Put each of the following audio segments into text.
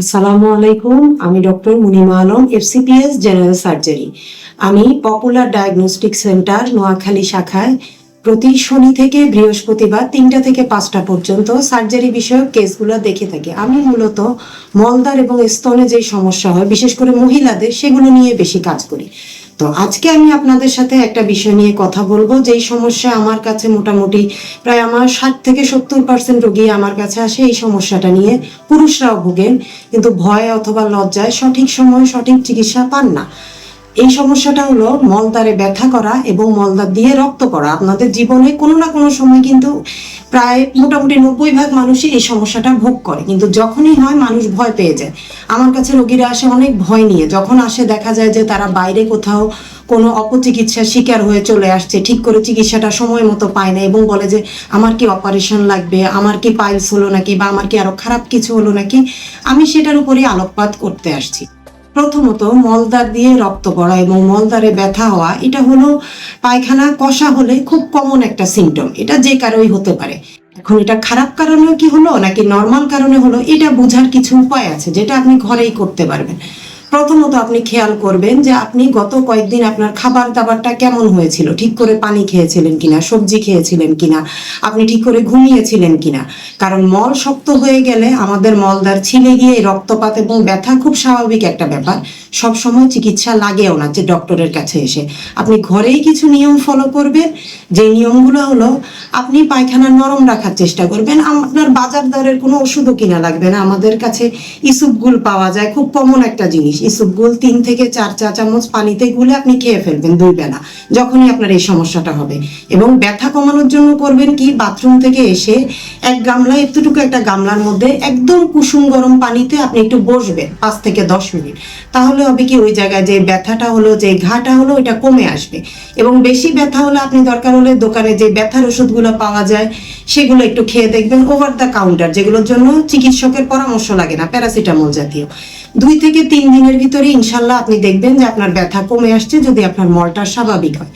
আসসালামু আলাইকুম, আমি doctor Munima Alam, FCPS general surgery. আমি পপুলার ডায়াগনস্টিক সেন্টার নোয়াখালী শাখায় প্রতি শনি থেকে বৃহস্পতিবার তিনটা থেকে পাঁচটা পর্যন্ত সার্জারি বিষয়ক কেসগুলো দেখে থাকি। আমি মূলত মলদার এবং স্তনে যে সমস্যা হয়, বিশেষ করে মহিলাদের, সেগুলো নিয়ে বেশি কাজ করি। তো আজকে আমি আপনাদের সাথে একটা বিষয় নিয়ে কথা বলব, যেই সমস্যা আমার কাছে মোটামুটি প্রায় আমার ষাট থেকে সত্তর পার্সেন্ট রোগী আমার কাছে আসে এই সমস্যাটা নিয়ে। পুরুষরাও ভোগেন, কিন্তু ভয় অথবা লজ্জায় সঠিক সময় সঠিক চিকিৎসা পান না। এই সমস্যাটা হলো মলদ্বারে ব্যথা করা এবং মলদ্বার দিয়ে রক্ত করা আপনাদের জীবনে কোনো না কোনো সময় কিন্তু প্রায় মোটামুটি নব্বই ভাগ মানুষই এই সমস্যাটা ভোগ করে। কিন্তু যখনই হয় মানুষ ভয় পেয়ে যায়। আমার কাছে রোগীরা আসে অনেক ভয় নিয়ে। যখন আসে দেখা যায় যে তারা বাইরে কোথাও কোনো অপচিকিৎসার শিকার হয়ে চলে আসছে, ঠিক করে চিকিৎসাটা সময় মতো পায় না এবং বলে যে, আমার কি অপারেশন লাগবে? আমার কি পাইলস হলো নাকি? বা আমার কি আরও খারাপ কিছু হলো নাকি? আমি সেটার উপরেই আলোকপাত করতে আসছি। প্রথমত মলদার দিয়ে রক্ত পড়া এবং মলদারে ব্যথা হওয়া, এটা হলো পায়খানা কষা হলে খুব কমন একটা সিমটম এটা যে কারোই হতে পারে। এখন এটা খারাপ কারণেও কি হলো নাকি নর্মাল কারণে হলো, এটা বোঝার কিছু উপায় আছে যেটা আপনি ঘরেই করতে পারবেন। প্রথমত আপনি খেয়াল করবেন যে আপনি গত কয়েকদিন আপনার খাবার দাবারটা কেমন হয়েছিল? ঠিক করে পানি খেয়েছিলেন কিনা, সবজি খেয়েছিলেন কিনা, আপনি ঠিক করে ঘুমিয়েছিলেন কিনা? কারণ মল শক্ত হয়ে গেলে আমাদের মলদার ছিলে গিয়ে রক্তপাত এবং ব্যথা খুব স্বাভাবিক একটা ব্যাপার। সব সময় চিকিৎসা লাগেও না যে ডক্টরের কাছে এসে। আপনি ঘরেই কিছু নিয়ম ফলো করবেন। যে নিয়মগুলো হলো, আপনি পায়খানা নরম রাখার চেষ্টা করবেন। আপনার বাজার দরের কোনো ওষুধও কিনা লাগবে না। আমাদের কাছে ইসুপগুল পাওয়া যায়। খুব কমন একটা জিনিস। ইসুপগুল তিন থেকে চার চা চামচ পানিতে গুলে আপনি খেয়ে ফেলবেন দুই বেলা, যখনই আপনার এই সমস্যাটা হবে। এবং ব্যথা কমানোর জন্য করবেন কি, বাথরুম থেকে এসে এক গামলা এতটুকু একটা গামলার মধ্যে একদম কুসুম গরম পানিতে আপনি একটু বসবেন পাঁচ থেকে দশ মিনিট। তাহলে হবে কি, ওই জায়গায় যে ব্যথাটা হলো, যে ঘাটা হলো এটা কমে আসবে। এবং বেশি ব্যথা হলে আপনি দরকার হলে দোকানে যে ব্যথার ওষুধগুলো পাওয়া যায়, সেগুলো একটু খেয়ে দেখবেন ওভার দ্য কাউন্টার যেগুলোর জন্য চিকিৎসকের পরামর্শ লাগে না, প্যারাসিটামল জাতীয়। দুই থেকে তিন দিনের ভিতরে ইনশাল্লাহ আপনি দেখবেন যে আপনার ব্যথা কমে আসছে, যদি আপনার মলটা স্বাভাবিক হয়।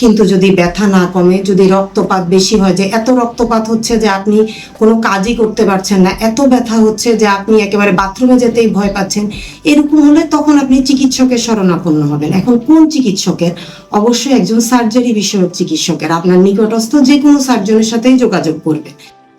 কিন্তু যদি ব্যথা না কমে, যদি রক্তপাত বেশি হয়, যে এত রক্তপাত হচ্ছে যে আপনি কোনো কাজই করতে পারছেন না, এত ব্যথা হচ্ছে যে আপনি একেবারে বাথরুমে যেতেই ভয় পাচ্ছেন, এরকম হলে তখন আপনি চিকিৎসকের শরণাপন্ন হবেন। এখন কোন চিকিৎসকের? অবশ্যই একজন সার্জারি বিষয়ক চিকিৎসকের। আপনার নিকটস্থ যে কোনো সার্জনের সাথেই যোগাযোগ করবেন।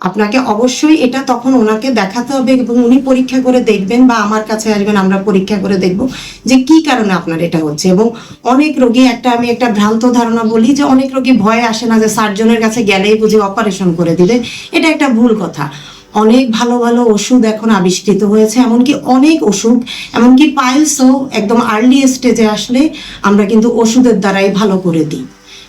আপনাকে অবশ্যই এটা তখন ওনাকে দেখাতে হবে এবং উনি পরীক্ষা করে দেখবেন বা আমার কাছে আসবেন, আমরা পরীক্ষা করে দেখব যে কি কারণে আপনার এটা হচ্ছে। এবং অনেক রোগী, একটা আমি একটা ভ্রান্ত ধারণা বলি যে অনেক রোগী ভয়ে আসে না যে সার্জনের কাছে গেলেই বুঝে অপারেশন করে দিবে। এটা একটা ভুল কথা। অনেক ভালো ভালো ওষুধ এখন আবিষ্কৃত হয়েছে, এমনকি অনেক ওষুধ, এমনকি পাইলসও একদম আর্লি স্টেজে আসলে আমরা কিন্তু ওষুধের দ্বারাই ভালো করে দিই।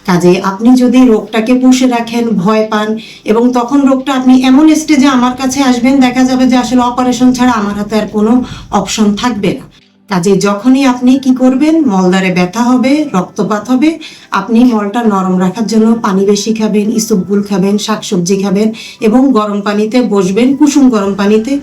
কাজে আপনি যদি রোগটাকে পুষে রাখেন, ভয় পান এবং তখন রোগটা আপনি এমন স্টেজে আমার কাছে আসবেন, দেখা যাবে যে আসলে অপারেশন ছাড়া আমার হাতে আর কোনো অপশন থাকবে না। কাজে যখনই আপনি কি করবেন মলদারে ব্যথা হবে, রক্তপাত হবে, আপনি মলটা নরম রাখার জন্য পানি বেশি খাবেন ইসুপগুল খাবেন, শাকসবজি খাবেন এবং গরম পানিতে বসবেন, কুসুম গরম পানিতে।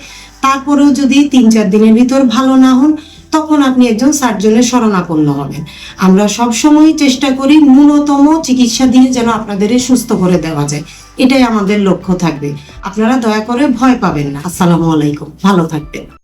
তারপরেও যদি তিন চার দিনের ভিতর ভালো না হন তখন আপনি একজন সার্জনের শরণাপন্ন হবেন। আমরা সবসময় চেষ্টা করি ন্যূনতম চিকিৎসা দিয়ে যেন আপনাদের সুস্থ করে দেওয়া যায়। এটাই আমাদের লক্ষ্য থাকবে। আপনারা দয়া করে ভয় পাবেন না। আসসালামু আলাইকুম। ভালো থাকবেন।